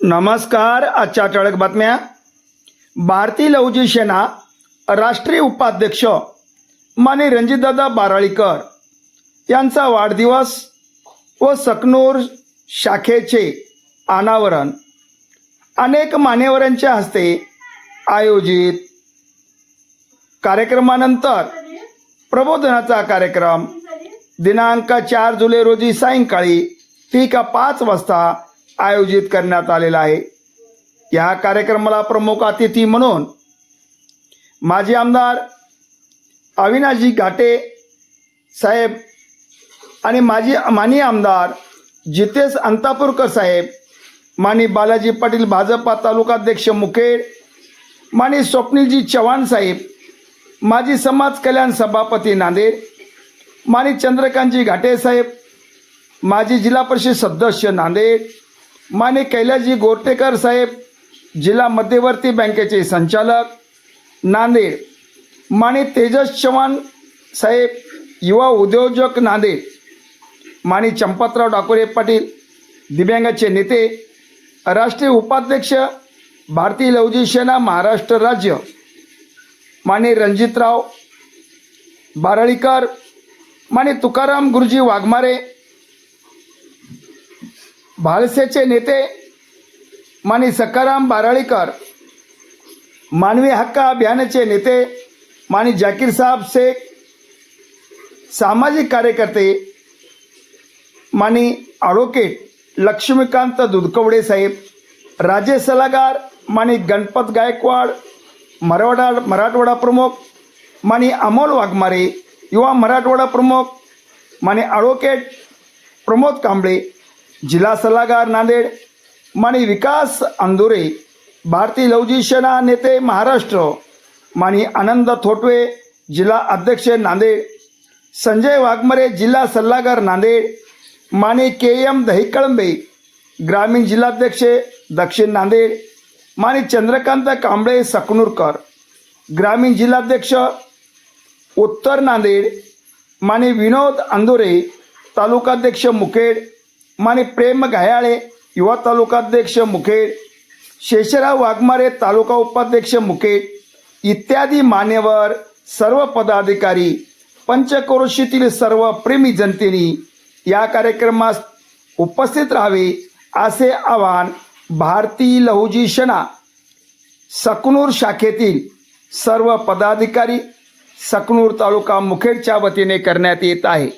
नमस्कार आजच्या ठळक बातम्या. भारतीय लवजी सेना राष्ट्रीय उपाध्यक्ष माने रणजितदादा बाराळीकर यांचा वाढदिवस व सकनूर शाखेचे अनावरण अनेक मान्यवरांच्या हस्ते आयोजित कार्यक्रमानंतर प्रबोधनाचा कार्यक्रम. दिनांक चार जुलै रोजी सायंकाळी ठीक पाच वाजता आयोजित करण्यात आलेला आहे. या कार्यक्रमाला प्रमुख अतिथी म्हणून माजी आमदार अविनाशजी घाटे साहेब आणि माजी मानी आमदार जितेश अंतापूरकर साहेब मानी बालाजी पाटील भाजपा तालुकाध्यक्ष मुखेड मानी स्वप्नीलजी चव्हाण साहेब माजी समाज कल्याण सभापती नांदेड मानी चंद्रकांतजी घाटे साहेब माजी जिल्हा परिषद सदस्य नांदेड माने कैलाजी गोरटेकर साहेब जिल्हा मध्यवर्ती बँकेचे संचालक नांदेड. माने तेजस चव्हाण साहेब युवा उद्योजक नांदेड. माने चंपतराव डाकोरे पाटील दिव्यांगाचे नेते राष्ट्रीय उपाध्यक्ष भारतीय लवजी सेना महाराष्ट्र राज्य. माने रणजितराव बारळीकर माने तुकाराम गुरुजी वाघमारे भाळसेचे नेते माने सकाराम बाराळीकर मानवी हक्क अभियानाचे नेते माने जाकीर साहेब शेख सामाजिक कार्यकर्ते माने ॲडव्होकेट लक्ष्मीकांत दुधकवडे साहेब राजे सल्लागार माने गणपत गायकवाड मराठवाडा मराठवाडा प्रमुख माने अमोल वाघमारे युवा मराठवाडा प्रमुख माने ॲडव्होकेट प्रमोद कांबळे जिल्हा सल्लागार नांदेड माणी विकास अंदुरे भारतीय लवजी सेना नेते महाराष्ट्र माणी आनंद थोटवे जिल्हा अध्यक्ष नांदेड संजय वाघमरे जिल्हा सल्लागार नांदेड माने के एम दहिकळंबे ग्रामीण जिल्हाध्यक्ष दक्षिण नांदेड माने चंद्रकांत कांबळे सकनूरकर ग्रामीण जिल्हाध्यक्ष उत्तर नांदेड माने विनोद अंदुरे तालुकाध्यक्ष मुखेड माने प्रेम घायाळे युवा तालुकाध्यक्ष मुखेड शेषराव वाघमारे तालुका उपाध्यक्ष मुखेड इत्यादी मान्यवर सर्व पदाधिकारी पंचक्रोशीतील सर्व प्रेमी जनतेनी या कार्यक्रमास उपस्थित राहावे असे आवाहन भारतीय लहुजी शना सकनूर शाखेतील सर्व पदाधिकारी सकनूर तालुका मुखेडच्या वतीने करण्यात येत आहे.